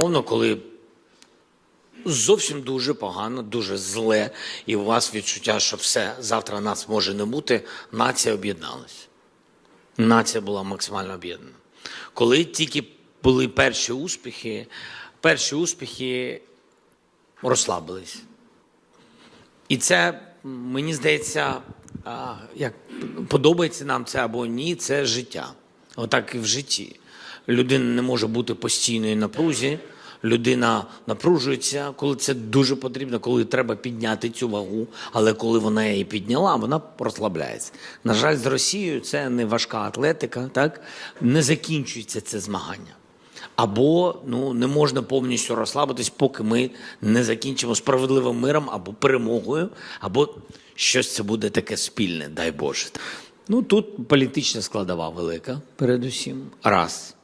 Мовно, коли зовсім дуже погано, дуже зле, і у вас відчуття, що все, завтра нас може не бути, нація об'єдналась. Нація була максимально об'єднана. Коли тільки були перші успіхи, перші успіхи розслабились. І це, мені здається, як подобається нам це або ні, це життя. Отак і в житті. Людина не може бути постійної напрузі. Людина напружується, коли це дуже потрібно, коли треба підняти цю вагу. Але коли вона її підняла, вона розслабляється. На жаль, з Росією це не важка атлетика, так не закінчується це змагання. Або ну не можна повністю розслабитись, поки ми не закінчимо справедливим миром або перемогою, або щось це буде таке спільне, дай Боже. Ну тут політична складова велика, передусім. Раз.